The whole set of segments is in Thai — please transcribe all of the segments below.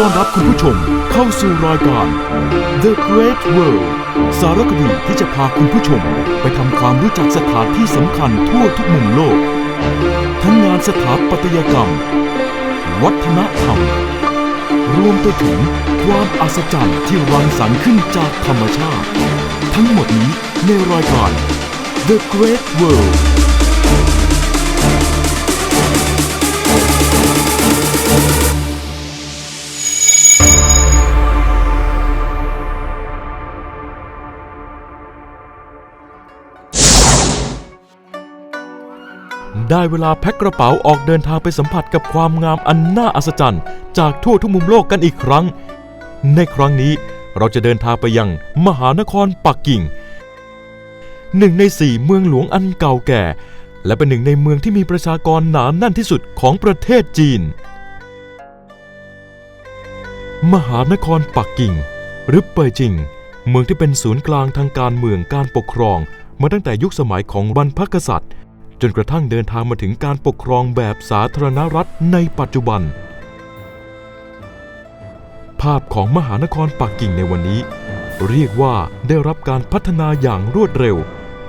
ต้อนรับคุณผู้ชมเข้าสู่รายการ The Great World สารคดีที่จะพาคุณผู้ชม ไปทำความรู้จักสถานที่สำคัญทั่วทุกมุมโลก ทั้งงานสถาปัตยกรรม วัฒนธรรม รวมไปถึงความอัศจรรย์ที่รังสรรค์ขึ้นจากธรรมชาติ ทั้งหมดนี้ในรายการ The Great World ได้เวลาแพ็คกระเป๋าออกเดินทางไปสัมผัสกับความงามอันน่าอัศจรรย์ จากทั่วทุกมุมโลกกันอีกครั้ง ในครั้งนี้เราจะเดินทางไปยังมหานครปักกิ่งหนึ่งในสี่เมืองหลวงอันเก่าแก่ และเป็นหนึ่งในเมืองที่มีประชากรหนาแน่นที่สุดของประเทศจีน มหานครปักกิ่ง หรือเป่ยจิง เมืองที่เป็นศูนย์กลางทางการเมืองการปกครอง มาตั้งแต่ยุคสมัยของบรรพกษัตริย์ จนกระทั่งเดินทางมาถึงการปกครองแบบสาธารณรัฐในปัจจุบัน ภาพของมหานครปักกิ่งในวันนี้ เรียกว่าได้รับการพัฒนาอย่างรวดเร็ว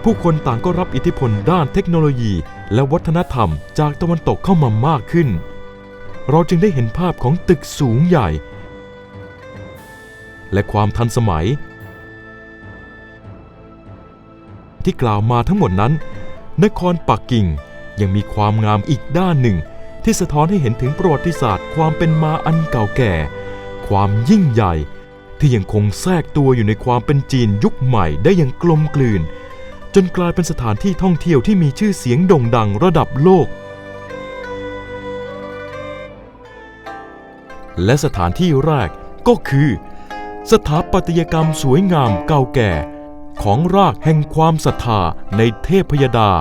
ผู้คนต่างก็รับอิทธิพลด้านเทคโนโลยี และวัฒนธรรมจากตะวันตกเข้ามามากขึ้น เราจึงได้เห็นภาพของตึกสูงใหญ่ และความทันสมัยที่กล่าวมาทั้งหมดนั้น นครปักกิ่งยังมีความงามอีกด้านหนึ่ง ที่สะท้อนให้เห็นถึงประวัติศาสตร์ความเป็นมาอันเก่าแก่ ความยิ่งใหญ่ ที่ยังคงแทรกตัวอยู่ในความเป็นจีนยุคใหม่ได้อย่างกลมกลืน จนกลายเป็นสถานที่ท่องเที่ยวที่มีชื่อเสียงโด่งดังระดับโลก และสถานที่แรกก็คือ สถาปัตยกรรมสวยงามเก่าแก่ ของรากแห่งความศรัทธาในเทพยดา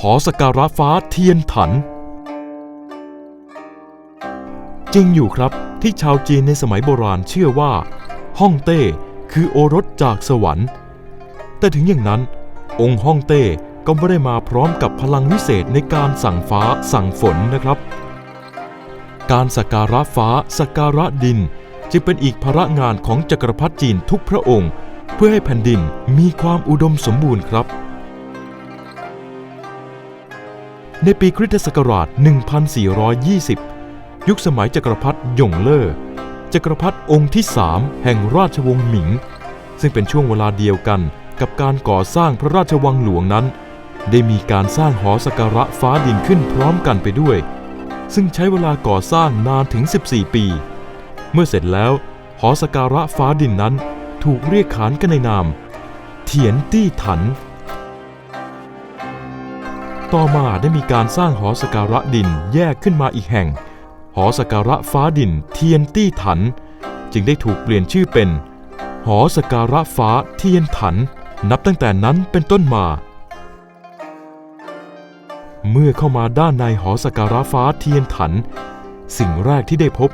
หอสการะฟ้าเทียนถัน จริงอยู่ครับที่ชาวจีนในสมัยโบราณเชื่อว่า ฮ่องเต้คือโอรสจากสวรรค์ แต่ถึงอย่างนั้น องค์ฮ่องเต้ก็ไม่ได้มาพร้อมกับพลังวิเศษในการสั่งฟ้าสั่งฝนนะครับ การสักการะฟ้าสักการะดิน จึงเป็นอีกภาระงานของจักรพรรดิจีนทุกพระองค์ เพื่อให้แผ่นดินมีความอุดมสมบูรณ์ครับ ในปีคริสตศักราช 1420 ยุคสมัยจักรพรรดิหยงเล่อจักรพรรดิองค์ที่สามแห่งราชวงศ์หมิง ซึ่งเป็นช่วงเวลาเดียวกันกับการก่อสร้างพระราชวังหลวงนั้น ได้มีการสร้างหอสกการะฟ้าดินขึ้นพร้อมกันไปด้วย ซึ่งใช้เวลาก่อสร้างนานถึง 14 ปี เมื่อเสร็จแล้ว หอสการะฟ้าดินนั้นถูกเรียกขานกันในนาม เถียนตี้ถัน ต่อมาได้มีการสร้างหอสการะดินแยกขึ้นมาอีกแห่ง หอสการะฟ้าดินเทียนตี้ถัน จึงได้ถูกเปลี่ยนชื่อเป็น หอสการะฟ้าเทียนถัน นับตั้งแต่นั้นเป็นต้นมาเมื่อเข้ามาด้านในหอสการะฟ้าเทียนถัน สิ่งแรกที่ได้พบ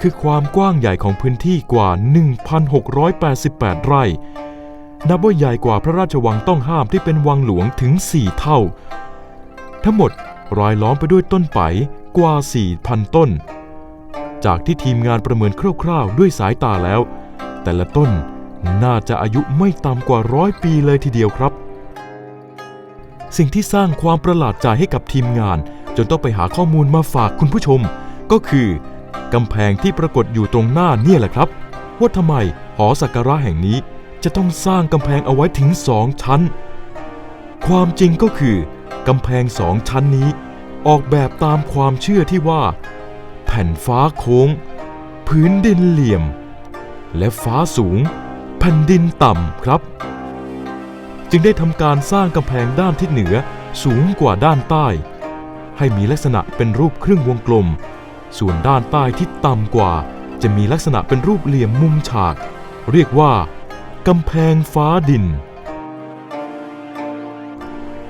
คือความกว้างใหญ่ของพื้นที่กว่า 1,688 ไร่ นับว่าใหญ่กว่าพระราชวังต้องห้ามที่เป็นวังหลวงถึง 4 เท่า ทั้งหมดรายล้อมไปด้วยต้นไผ่กว่า 4,000 ต้น จากที่ทีมงานประเมินคร่าวๆ ด้วยสายตาแล้ว แต่ละต้นน่าจะอายุไม่ต่ำกว่าร้อยปีเลยทีเดียวครับ สิ่งที่สร้างความประหลาดใจให้กับทีมงาน จนต้องไปหาข้อมูลมาฝากคุณผู้ชม ก็คือ กำแพงที่ปรากฏอยู่ตรงหน้าเนี่ยแหละครับว่าทำไมหอสักการะแห่งนี้จะต้องสร้างกำแพงเอาไว้ถึงสองชั้น ความจริงก็คือกำแพงสองชั้นนี้ ออกแบบตามความเชื่อที่ว่า แผ่นฟ้าโค้ง พื้นดินเหลี่ยม และฟ้าสูง แผ่นดินต่ำครับ จึงได้ทำการสร้างกำแพงด้านทิศเหนือสูงกว่าด้านใต้ ให้มีลักษณะเป็นรูปครึ่งวงกลม ส่วนด้านใต้ที่ต่ำกว่า จะมีลักษณะเป็นรูปเหลี่ยมมุมฉาก เรียกว่ากำแพงฟ้าดิน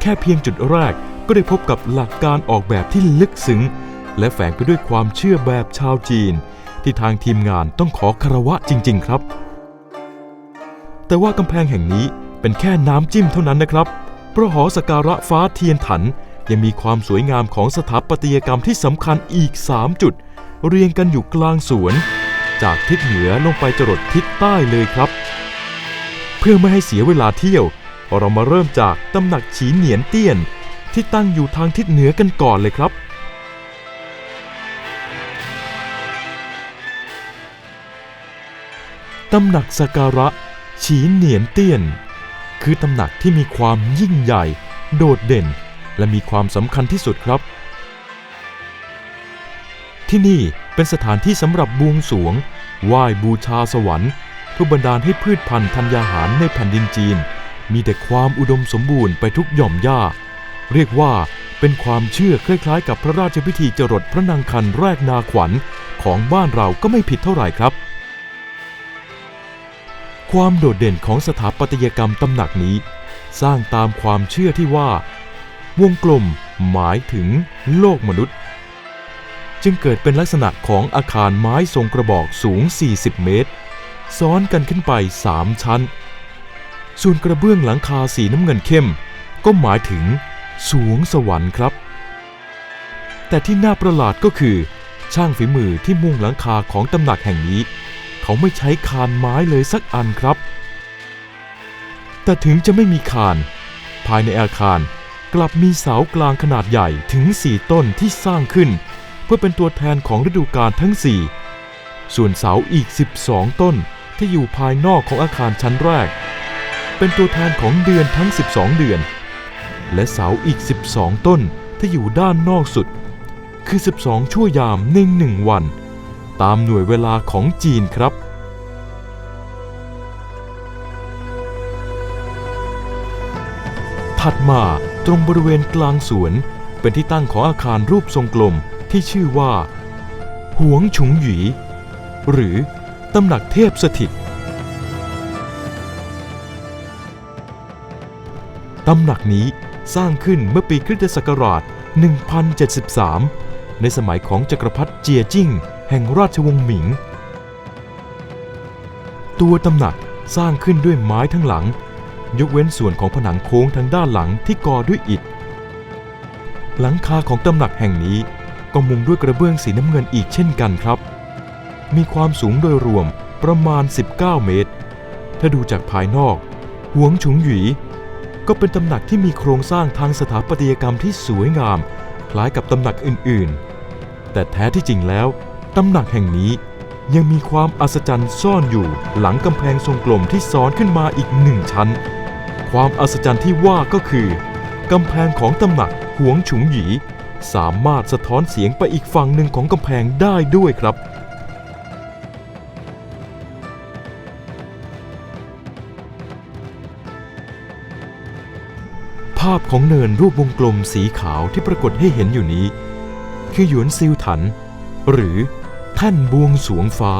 แค่เพียงจุดแรกก็ได้พบกับหลักการออกแบบที่ลึกซึ้ง และแฝงไปด้วยความเชื่อแบบชาวจีน ที่ทางทีมงานต้องขอคารวะจริง ๆ ครับ แต่ว่ากำแพงแห่งนี้เป็นแค่น้ำจิ้มเท่านั้นนะครับเพราะหอสกการะฟ้าเทียนถัน ยังมีความสวยงามของสถาปัตยกรรมที่สำคัญอีก 3 จุด เรียงกันอยู่กลางสวน จากทิศเหนือลงไปจรดทิศใต้เลยครับ เพื่อไม่ให้เสียเวลาเที่ยว เรามาเริ่มจากตำหนักฉีเหนียนเตี้ยน ที่ตั้งอยู่ทางทิศเหนือกันก่อนเลยครับตำหนักสการะ ฉีเหนียนเตี้ยน คือตำหนักที่มีความยิ่งใหญ่ โดดเด่น และมีความสำคัญที่สุดครับ ที่นี่เป็นสถานที่สำหรับบวงสวงไหว้บูชาสวรรค์เพื่อบันดาลให้พืชพันธุ์ธัญญาหารในแผ่นดินจีน มีแต่ความอุดมสมบูรณ์ไปทุกหย่อมหญ้า เรียกว่าเป็นความเชื่อคล้ายๆ กับพระราชพิธีจรดพระนางคันแรกนาขวัญของบ้านเราก็ไม่ผิดเท่าไหร่ครับ ความโดดเด่นของสถาปัตยกรรมตำหนักนี้ สร้างตามความเชื่อที่ว่า วงกลมหมายถึงโลกมนุษย์ จึงเกิดเป็นลักษณะของอาคารไม้ทรงกระบอกสูง 40 เมตร ซ้อนกันขึ้นไป 3 ชั้น ส่วนกระเบื้องหลังคาสีน้ำเงินเข้ม ก็หมายถึงสวงสวรรค์ครับ แต่ที่น่าประหลาดก็คือ ช่างฝีมือที่มุงหลังคาของตำหนักแห่งนี้ เขาไม่ใช้คานไม้เลยสักอันครับ แต่ถึงจะไม่มีคาน ภายในอาคาร กลับมีเสากลางขนาดใหญ่ถึง 4 ต้นที่สร้างขึ้น เพื่อเป็นตัวแทนของฤดูกาลทั้ง 4 ส่วนเสาอีก 12 ต้นที่อยู่ภายนอกของอาคารชั้นแรก เป็นตัวแทนของเดือนทั้ง 12 เดือน และเสาอีก 12 ต้นที่อยู่ด้านนอกสุด คือ 12 ชั่วยามในหนึ่งวัน ตามหน่วยเวลาของจีนครับ ถัดมาตรงบริเวณกลางสวน เป็นที่ตั้งของอาคารรูปทรงกลมที่ชื่อว่า หวงฉุงหยี หรือตำหนักเทพสถิตตำหนักนี้สร้างขึ้นเมื่อปีคริสตศักราช 1073 ในสมัยของจักรพรรดิเจียจิ้ง แห่งราชวงศ์หมิง ตัวตำหนักสร้างขึ้นด้วยไม้ทั้งหลัง ยกเว้นส่วนของผนังโค้งทางด้านหลังที่ก่อด้วยอิฐ หลังคาของตำหนักแห่งนี้ก็มุงด้วยกระเบื้องสีน้ำเงินอีกเช่นกันครับ มีความสูงโดยรวมประมาณ 19 เมตร ถ้าดูจากภายนอก หวงฉุงหยีก็เป็นตำหนักที่มีโครงสร้างทางสถาปัตยกรรมที่สวยงาม คล้ายกับตำหนักอื่นๆ แต่แท้ที่จริงแล้ว ตำหนักแห่งนี้ยังมีความอัศจรรย์ซ่อนอยู่หลังกำแพงทรงกลมที่ซ้อนขึ้นมาอีกหนึ่งชั้น ความอัศจรรย์ที่ว่าก็คือกำแพงของตำหนักหวงฉุงหยี สามารถสะท้อนเสียงไปอีกฝั่งหนึ่งของกำแพงได้ด้วยครับ ภาพของเนินรูปวงกลมสีขาวที่ปรากฏให้เห็นอยู่นี้ คือหยวนซิลถัน หรือแท่นบวงสวงฟ้า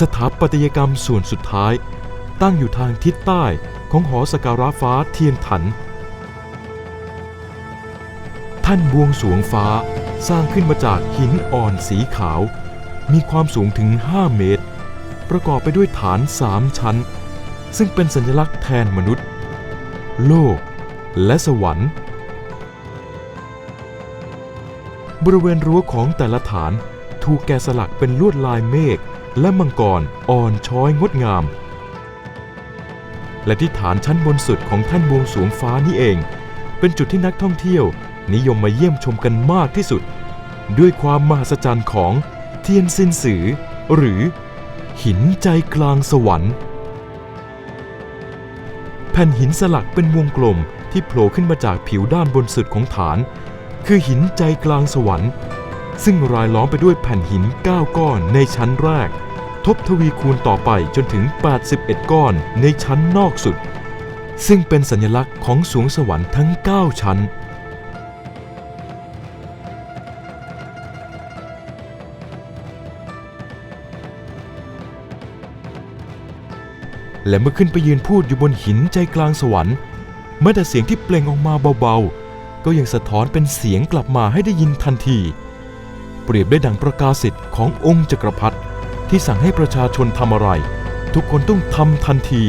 สถาปัตยกรรมส่วนสุดท้าย ตั้งอยู่ทางทิศใต้ ของหอสการะฟ้าเทียนถัน ท่านบวงสวงฟ้าสร้างขึ้นมาจากหินอ่อนสีขาว มีความสูงถึง 5 เมตร ประกอบไปด้วยฐาน3ชั้น ซึ่งเป็นสัญลักษณ์แทนมนุษย์ โลก และสวรรค์ บริเวณรั้วของแต่ละฐานถูกแกะสลักเป็นลวดลายเมฆและมังกรอ่อนช้อยงดงาม และที่ฐานชั้นบนสุดของท่านบวงสรวงฟ้านี่เอง เป็นจุดที่นักท่องเที่ยว นิยมมาเยี่ยมชมกันมากที่สุด ด้วยความมหัศจรรย์ของเทียนซินสือ หรือ หินใจกลางสวรรค์ แผ่นหินสลักเป็นวงกลมที่โผล่ขึ้นมาจากผิวด้านบนสุดของฐาน คือหินใจกลางสวรรค์ ซึ่งรายล้อมไปด้วยแผ่นหิน 9 ก้อนในชั้นแรก บทวีคูณต่อไปจนถึง 81 ก้อนในชั้นนอกสุด ซึ่งเป็นสัญลักษณ์ของสวงสวรรค์ทั้ง 9 ชั้น และเมื่อขึ้นไปยืนพูดอยู่บนหินใจกลางสวรรค์แม้แต่เสียงที่เปล่งออกมาเบาๆ ก็ยังสะท้อนเป็นเสียงกลับมาให้ได้ยินทันที เปรียบได้ดังประกาศสิทธิ์ขององค์จักรพรรดิ ที่สั่งให้ประชาชนทำอะไร ทุกคนต้องทำทันที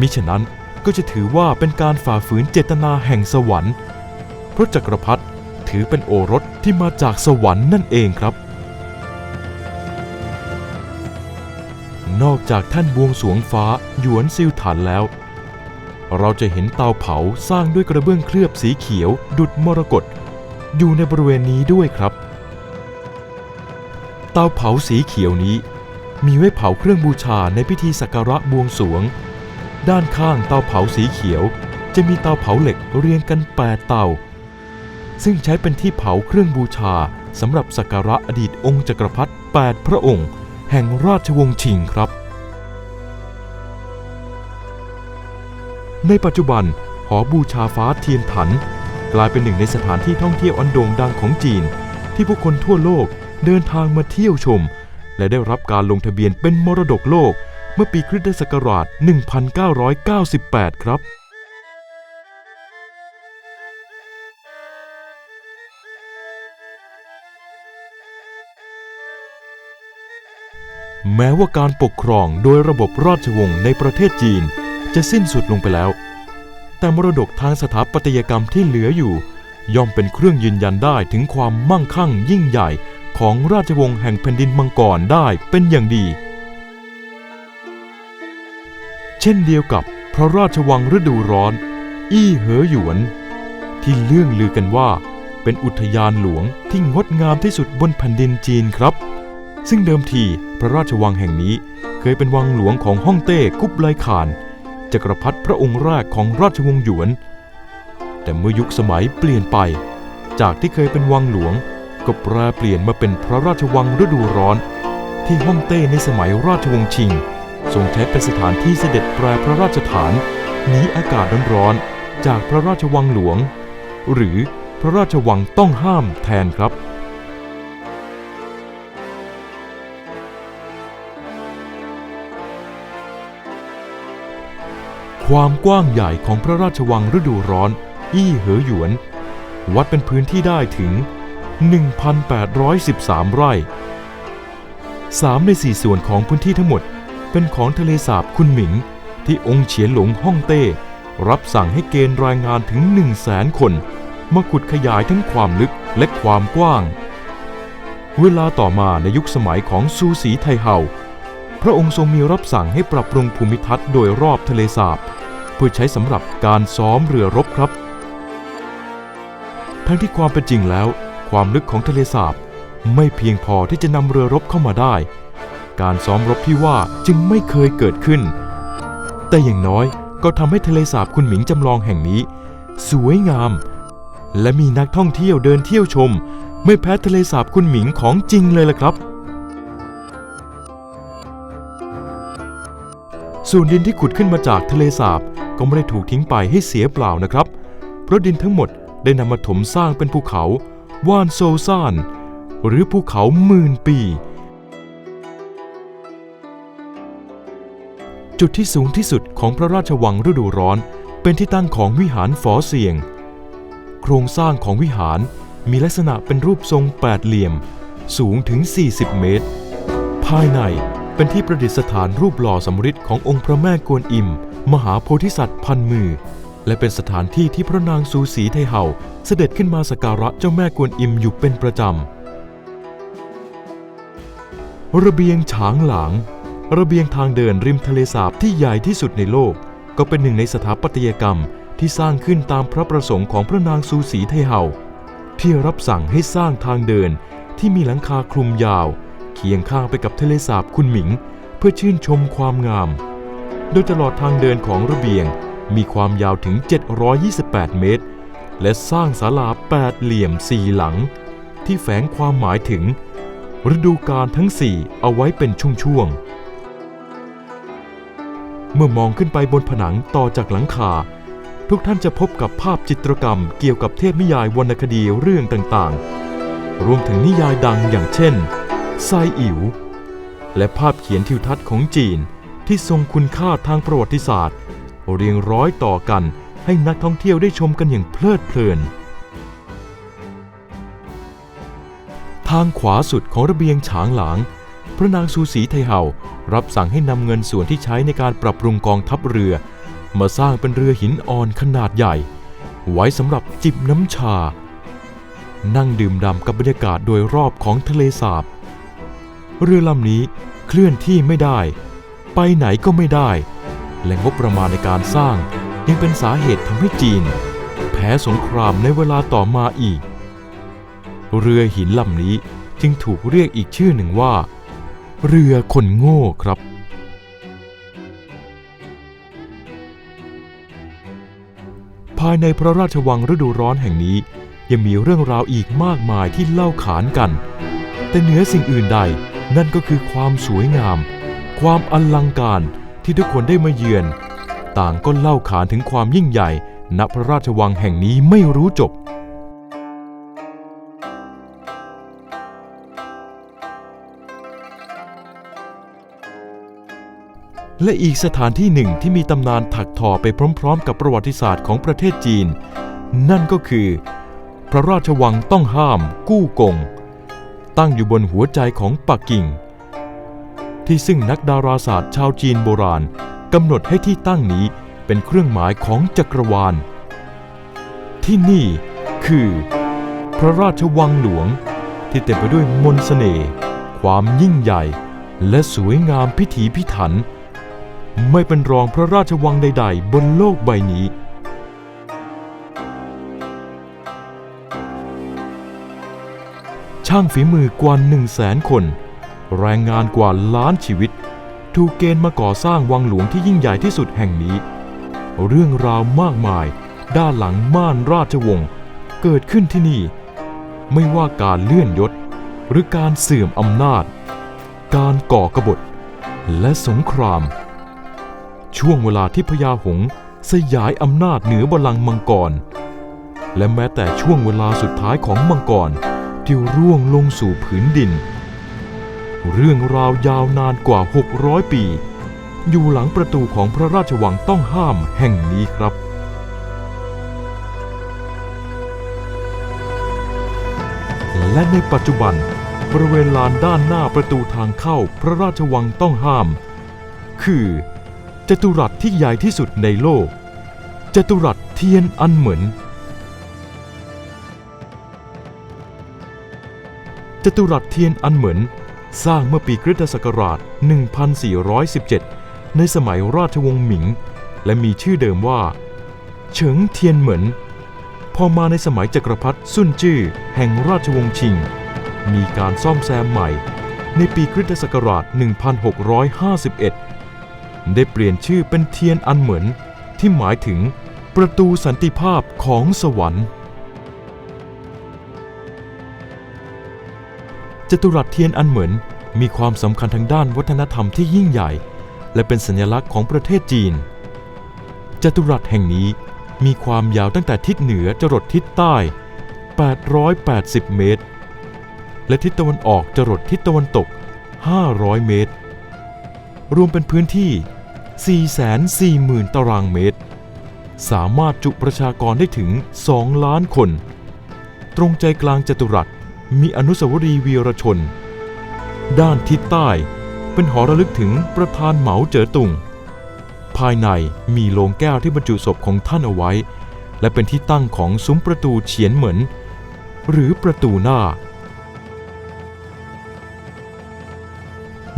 มิฉะนั้นก็จะถือว่าเป็นการฝ่าฝืนเจตนาแห่งสวรรค์เพราะจักรพรรดิถือเป็นโอรสที่มาจากสวรรค์นั่นเองครับ นอกจากท่านบวงสวงฟ้าหยวนซิวถันแล้ว เราจะเห็นเตาเผาสร้างด้วยกระเบื้องเคลือบสีเขียว ดุดมรกตอยู่ในบริเวณนี้ด้วยครับ เตาเผาสีเขียวนี้ มีไว้เผาเครื่องบูชาในพิธีสักการะบวงสรวง ด้านข้างเตาเผาสีเขียว จะมีเตาเผาเหล็กเรียงกันแปดเตา ซึ่งใช้เป็นที่เผาเครื่องบูชาสำหรับสักการะอดีตองค์จักรพรรดิ8พระองค์ แห่งราชวงศ์ชิงครับ ในปัจจุบันหอบูชาฟ้าเทียนถัน กลายเป็นหนึ่งในสถานที่ท่องเที่ยวอันโด่งดังของจีน ที่ผู้คนทั่วโลกเดินทางมาเที่ยวชม และได้รับการลงทะเบียนเป็นมรดกโลก เมื่อปีคริสตศักราช 1998 ครับ แม้ว่าการปกครองโดยระบบราชวงศ์ในประเทศจีน จะสิ้นสุดลงไปแล้ว แต่มรดกทางสถาปัตยกรรมที่เหลืออยู่ ย่อมเป็นเครื่องยืนยันได้ถึงความมั่งคั่งยิ่งใหญ่ ของราชวงศ์แห่งแผ่นดินมังกรได้เป็นอย่างดี เช่นเดียวกับพระราชวังฤดูร้อน อี้เหอหยวน ที่เลื่องลือกันว่า เป็นอุทยานหลวงที่งดงามที่สุดบนแผ่นดินจีนครับ ซึ่งเดิมทีพระราชวังแห่งนี้เคยเป็นวังหลวงของฮ่องเต้กุบไลขาน จักรพรรดิพระองค์แรกของราชวงศ์หยวน แต่เมื่อยุคสมัยเปลี่ยนไป จากที่เคยเป็นวังหลวง ก็แปรเปลี่ยนมาเป็นพระราชวังฤดูร้อน ที่ฮ่องเต้ในสมัยราชวงศ์ชิง ทรงใช้เป็นสถานที่เสด็จแปรพระราชฐานหนีอากาศร้อนๆจากพระราชวังหลวง หรือพระราชวังต้องห้ามแทนครับความกว้างใหญ่ของพระราชวังฤดูร้อน อี้เหอหยวน วัดเป็นพื้นที่ได้ถึง 1,813 ไร่ 3 ใน 4 ส่วนของพื้นที่ทั้งหมด เป็นของทะเลสาบคุนหมิง ที่องค์เฉียนหลงฮ่องเต้ รับสั่งให้เกณฑ์รายงานถึง 1 0 0 0 0แสนคนมาขุดขยายทั้งความลึกและความกว้าง เวลาต่อมาในยุคสมัยของซูสีไทเฮาพระองค์ทรงมีรับสั่งให้ปรับปรุงภูมิทัศน์โดยรอบทะเลสาบ เพื่อใช้สำหรับการซ้อมเรือรบครับ ทั้งที่ความเป็นจริงแล้ว ความลึกของทะเลสาบไม่เพียงพอที่จะนำเรือรบเข้ามาได้ การซ้อมรบที่ว่าจึงไม่เคยเกิดขึ้น แต่อย่างน้อยก็ทำให้ทะเลสาบคุณหมิงจำลองแห่งนี้ สวยงาม และมีนักท่องเที่ยวเดินเที่ยวชม ไม่แพ้ทะเลสาบคุณหมิงของจริงเลยล่ะครับ ส่วนดินที่ขุดขึ้นมาจากทะเลสาบก็ไม่ได้ถูกทิ้งไปให้เสียเปล่านะครับ เพราะดินทั้งหมดได้นำมาถมสร้างเป็นภูเขา ว่านโซซาน หรือภูเขาหมื่นปี จุดที่สูงที่สุดของพระราชวังฤดูร้อน เป็นที่ตั้งของวิหารฝอเสียง โครงสร้างของวิหารมีลักษณะเป็นรูปทรงแปดเหลี่ยม สูงถึง 40 เมตร ภายในเป็นที่ประดิษฐานรูปหล่อสำริดขององค์พระแม่กวนอิม มหาโพธิสัตว์พันมือ และเป็นสถานที่ที่พระนางซูสีไทเฮาเสด็จขึ้นมาสักการะเจ้าแม่กวนอิมอยู่เป็นประจำ ระเบียงฉางหลาง ระเบียงทางเดินริมทะเลสาบที่ใหญ่ที่สุดในโลก ก็เป็นหนึ่งในสถาปัตยกรรมที่สร้างขึ้นตามพระประสงค์ของพระนางซูสีไทเฮาที่รับสั่งให้สร้างทางเดินที่มีหลังคาคลุมยาว เคียงข้างไปกับทะเลสาบคุนหมิง เพื่อชื่นชมความงาม โดยตลอดทางเดินของระเบียง มีความยาวถึง 728 เมตร และสร้างศาลาแปดเหลี่ยมสี่หลัง ที่แฝงความหมายถึง ฤดูกาลทั้งสี่เอาไว้เป็นช่วงๆ เมื่อมองขึ้นไปบนผนังต่อจากหลังคา ทุกท่านจะพบกับภาพจิตรกรรมเกี่ยวกับเทพนิยายวรรณคดีเรื่องต่างๆ รวมถึงนิยายดังอย่างเช่นไซอิ๋วและภาพเขียนทิวทัศน์ของจีนที่ทรงคุณค่าทางประวัติศาสตร์ เรียงร้อยต่อกันให้นักท่องเที่ยวได้ชมกันอย่างเพลิดเพลิน ทางขวาสุดของระเบียงฉางหลาง พระนางซูสีไทเฮารับสั่งให้นำเงินส่วนที่ใช้ในการปรับปรุงกองทัพเรือ มาสร้างเป็นเรือหินอ่อนขนาดใหญ่ ไว้สำหรับจิบน้ำชา นั่งดื่มด่ำกับบรรยากาศโดยรอบของทะเลสาบ เรือลำนี้เคลื่อนที่ไม่ได้ ไปไหนก็ไม่ได้ และงบประมาณในการสร้าง ยังเป็นสาเหตุทำให้จีน แพ้สงครามในเวลาต่อมาอีก เรือหินลำนี้จึงถูกเรียกอีกชื่อหนึ่งว่า เรือคนโง่ครับ ภายในพระราชวังฤดูร้อนแห่งนี้ ยังมีเรื่องราวอีกมากมายที่เล่าขานกัน แต่เหนือสิ่งอื่นใดนั่นก็คือความสวยงาม ความอลังการ ที่ทุกคนได้มาเยือน ต่างก็เล่าขานถึงความยิ่งใหญ่ณพระราชวังแห่งนี้ไม่รู้จบ และอีกสถานที่หนึ่งที่มีตำนานถักทอไปพร้อมๆ กับประวัติศาสตร์ของประเทศจีน นั่นก็คือ พระราชวังต้องห้ามกู้กง ตั้งอยู่บนหัวใจของปักกิ่ง ที่ซึ่งนักดาราศาสตร์ชาวจีนโบราณกำหนดให้ที่ตั้งนี้เป็นเครื่องหมายของจักรวาล ที่นี่คือ พระราชวังหลวง ที่เต็มไปด้วยมนต์เสน่ห์ความยิ่งใหญ่ และสวยงามพิถีพิถัน ไม่เป็นรองพระราชวังใด ๆ บนโลกใบนี้ช่างฝีมือกว่า1 0 0 0 0แสนคน แรงงานกว่าล้านชีวิต ถูกเกณฑ์มาก่อสร้างวังหลวงที่ยิ่งใหญ่ที่สุดแห่งนี้ เรื่องราวมากมาย ด้านหลังม่านราชวงศ์เกิดขึ้นที่นี่ ไม่ว่าการเลื่อนยศ หรือการเสื่อมอำนาจ การก่อกบฏ และสงคราม ช่วงเวลาที่พญาหงส์สยายอำนาจเหนือบัลลังก์มังกร และแม้แต่ช่วงเวลาสุดท้ายของมังกรที่ร่วงลงสู่ผืนดิน เรื่องราวยาวนานกว่า 600 ปี อยู่หลังประตูของพระราชวังต้องห้ามแห่งนี้ครับและในปัจจุบันบริเวณลานด้านหน้าประตูทางเข้าพระราชวังต้องห้าม คือจตุรัสที่ใหญ่ที่สุดในโลกจตุรัสเทียนอันเหมือนจตุรัสเทียนอันเหมือน สร้างเมื่อปีคริสตศักราช 1417 ในสมัยราชวงศ์หมิง และมีชื่อเดิมว่า เฉิงเทียนเหมือนพอมาในสมัยจักรพรรดิซุนจื้อแห่งราชวงศ์ชิง มีการซ่อมแซมใหม่ ในปีคริสตศักราช 1651 ได้เปลี่ยนชื่อเป็นเทียนอันเหมือนที่หมายถึงประตูสันติภาพของสวรรค์ จตุรัสเทียนอันเหมือนมีความสำคัญทางด้านวัฒนธรรมที่ยิ่งใหญ่ และเป็นสัญลักษณ์ของประเทศจีน จตุรัสแห่งนี้มีความยาวตั้งแต่ทิศเหนือจรดทิศใต้ 880 เมตร และทิศตะวันออกจรดทิศตะวันตก 500 เมตร รวมเป็นพื้นที่ 440,000 ตารางเมตร สามารถจุประชากรได้ถึง 2 ล้านคน ตรงใจกลางจตุรัส มีอนุสาวรีย์วีรชน ด้านทิศใต้เป็นหอระลึกถึงประธานเหมาเจ๋อตุง ภายในมีโลงแก้วที่บรรจุศพของท่านเอาไว้ และเป็นที่ตั้งของซุ้มประตูเฉียนเหมือน หรือประตูหน้า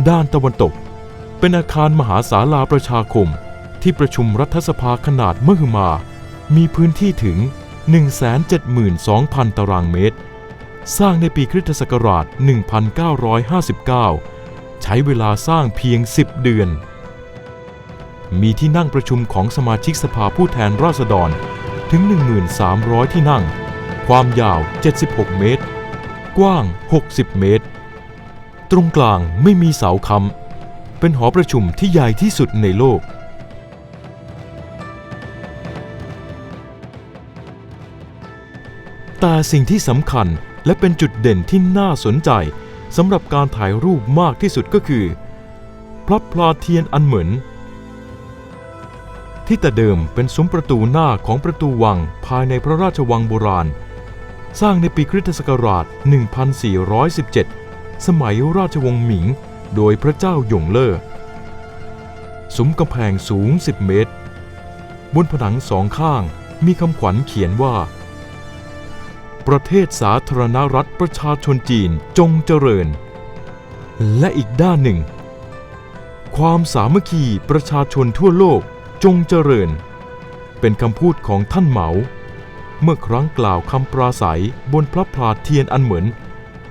ด้านตะวันตก เป็นอาคารมหาศาลาประชาคมที่ประชุมรัฐสภาขนาดมหึมา มีพื้นที่ถึง 172,000 ตารางเมตร สร้างในปีคริสตศักราช 1959 ใช้เวลาสร้างเพียง 10 เดือน มีที่นั่งประชุมของสมาชิกสภาผู้แทนราษฎรถึง 1,300 ที่นั่ง ความยาว 76 เมตร กว้าง 60 เมตร ตรงกลางไม่มีเสาค้ำเป็นหอประชุมที่ใหญ่ที่สุดในโลกแต่สิ่งที่สำคัญ และเป็นจุดเด่นที่น่าสนใจสำหรับการถ่ายรูปมากที่สุดก็คือ พระพลาเทียนอันเหมือน ที่แต่เดิมเป็นซุ้มประตูหน้าของประตูวังภายในพระราชวังโบราณ สร้างในปีคริสตศักราช 1417 สมัยราชวงศ์หมิง โดยพระเจ้าหยงเล่อซุ้มกำแพงสูง 10 เมตร บนผนังสองข้างมีคำขวัญเขียนว่า ประเทศสาธารณรัฐประชาชนจีนจงเจริญ และอีกด้านหนึ่ง ความสามัคคีประชาชนทั่วโลกจงเจริญ เป็นคำพูดของท่านเหมา เมื่อครั้งกล่าวคำปราศัยบนพระพลาเทียนอันเหมือน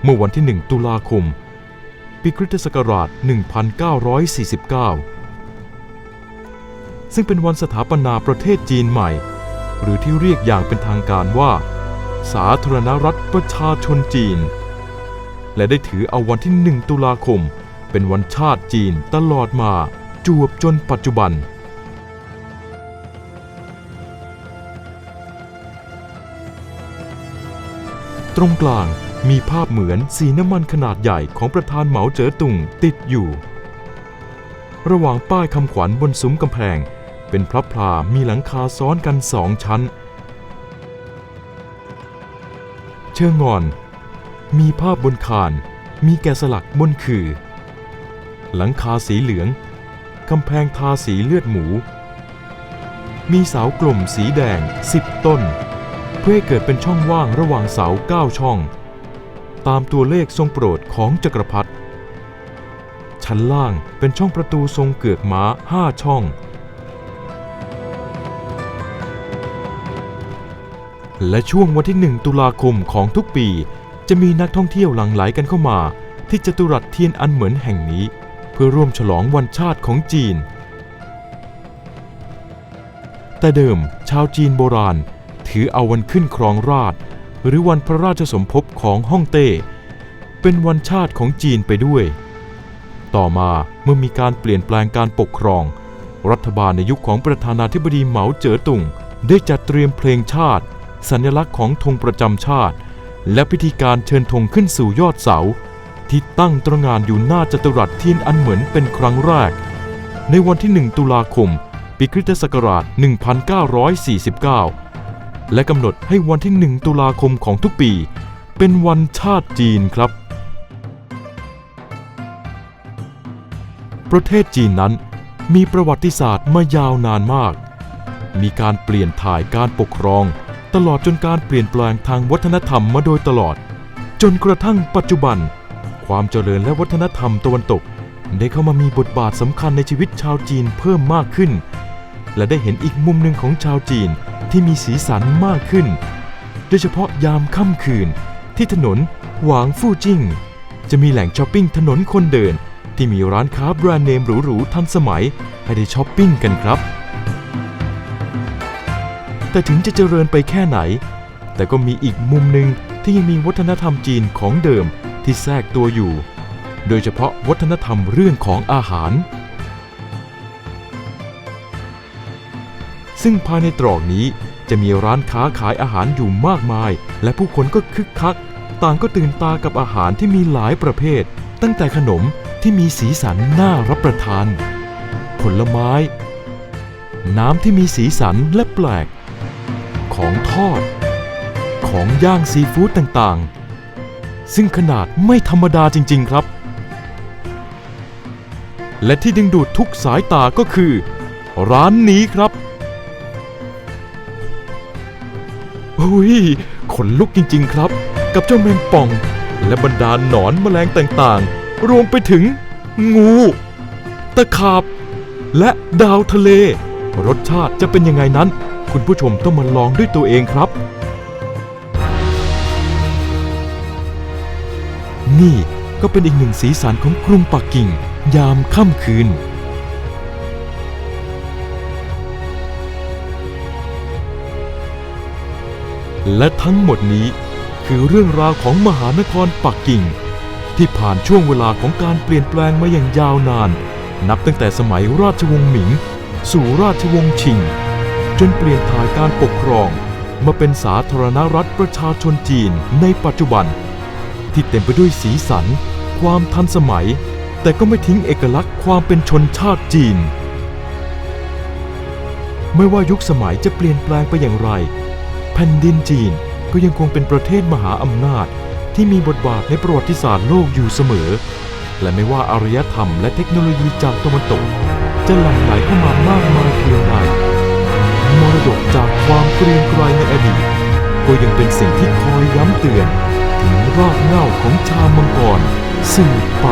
เมื่อวันที่1ตุลาคม ปีคริสตศักราช 1949 ซึ่งเป็นวันสถาปนาประเทศจีนใหม่ หรือที่เรียกอย่างเป็นทางการว่า สาธารณรัฐประชาชนจีน และได้ถือเอาวันที่ 1 ตุลาคม เป็นวันชาติจีนตลอดมาจวบจนปัจจุบัน ตรงกลางมีภาพเหมือนสีน้ำมันขนาดใหญ่ของประธานเหมาเจ๋อตุงติดอยู่ ระหว่างป้ายคำขวัญบนซุ้มกำแพง เป็นพระพลามีหลังคาซ้อนกันสองชั้น ชิงงอน มีภาพบนคานมีแกะสลักบนคือ หลังคาสีเหลืองกำแพงทาสีเลือดหมู มีเสากลุ่มสีแดงสิบต้น เพื่อให้เกิดเป็นช่องว่างระหว่างเสาเก้าช่อง ตามตัวเลขทรงโปรดของจักรพรรดิชั้นล่างเป็นช่องประตูทรงเกือกม้าห้าช่อง และช่วงวันที่ 1 ตุลาคมของทุกปี จะมีนักท่องเที่ยวหลั่งไหลกันเข้ามา ที่จตุรัสเทียนอันเหมือนแห่งนี้ เพื่อร่วมฉลองวันชาติของจีน แต่เดิมชาวจีนโบราณ ถือเอาวันขึ้นครองราช หรือวันพระราชสมภพของฮ่องเต้ เป็นวันชาติของจีนไปด้วย ต่อมาเมื่อมีการเปลี่ยนแปลงการปกครอง รัฐบาลในยุคของประธานาธิบดีเหมาเจ๋อตุงได้จัดเตรียมเพลงชาติ สัญลักษณ์ของธงประจำชาติ และพิธีการเชิญธงขึ้นสู่ยอดเสา ที่ตั้งตระงานอยู่หน้าจัตุรัสเทียนอันเหมือนเป็นครั้งแรก ในวันที่ 1 ตุลาคม ปีคริสตศักราช 1949 และกำหนดให้วันที่ 1 ตุลาคมของทุกปี เป็นวันชาติจีนครับ ประเทศจีนนั้นมีประวัติศาสตร์มายาวนานมาก มีการเปลี่ยนถ่ายการปกครอง ตลอดจนการเปลี่ยนแปลงทางวัฒนธรรมมาโดยตลอด จนกระทั่งปัจจุบัน ความเจริญและวัฒนธรรมตะวันตก ได้เข้ามามีบทบาทสำคัญในชีวิตชาวจีนเพิ่มมากขึ้น และได้เห็นอีกมุมหนึ่งของชาวจีนที่มีสีสันมากขึ้น โดยเฉพาะยามค่ำคืน ที่ถนนหวางฟู่จิ้ง จะมีแหล่งช้อปปิ้งถนนคนเดิน ที่มีร้านค้าแบรนด์เนมหรูๆทันสมัยให้ได้ช้อปปิ้งกันครับ แต่ถึงจะเจริญไปแค่ไหน แต่ก็มีอีกมุมหนึ่งที่ยังมีวัฒนธรรมจีนของเดิมที่แทรกตัวอยู่ โดยเฉพาะวัฒนธรรมเรื่องของอาหาร ซึ่งภายในตรอกนี้จะมีร้านค้าขายอาหารอยู่มากมาย และผู้คนก็คึกคัก ต่างก็ตื่นตากับอาหารที่มีหลายประเภท ตั้งแต่ขนมที่มีสีสันน่ารับประทาน ผลไม้ น้ำที่มีสีสันและแปลก ของทอด ของย่างซีฟู้ดต่างๆ ซึ่งขนาดไม่ธรรมดาจริง ๆครับ และที่ดึงดูดทุกสายตาก็คือ ร้านนี้ครับอุ้ยขนลุกจริง ๆ ครับ กับเจ้าแมงป่อง และบรรดาหนอนแมลงต่างๆ รวมไปถึง งู ตะขาบ และดาวทะเล รสชาติจะเป็นยังไงนั้น คุณผู้ชมต้องมาลองด้วยตัวเองครับ นี่ก็เป็นอีกหนึ่งสีสันของกรุงปักกิ่ง ยามค่ำคืน และทั้งหมดนี้คือเรื่องราวของมหานครปักกิ่ง ที่ผ่านช่วงเวลาของการเปลี่ยนแปลงมาอย่างยาวนาน นับตั้งแต่สมัยราชวงศ์หมิง สู่ราชวงศ์ชิง จนเปลี่ยนถ่ายการปกครอง มาเป็นสาธารณรัฐประชาชนจีนในปัจจุบัน ที่เต็มไปด้วยสีสัน ความทันสมัย แต่ก็ไม่ทิ้งเอกลักษณ์ความเป็นชนชาติจีน ไม่ว่ายุคสมัยจะเปลี่ยนแปลงไปอย่างไร แผ่นดินจีนก็ยังคงเป็นประเทศมหาอำนาจที่มีบทบาทในประวัติศาสตร์โลกอยู่เสมอ และไม่ว่าอารยธรรมและเทคโนโลยีจากตะวันตก จะหลั่งไหลเข้ามามากมายเพียงใด มรดกจากความเกรียงไกรในอดีต ก็ยังเป็นสิ่งที่คอยย้ำเตือน ถึงรากเหง้าของชาวมังกรสืบไป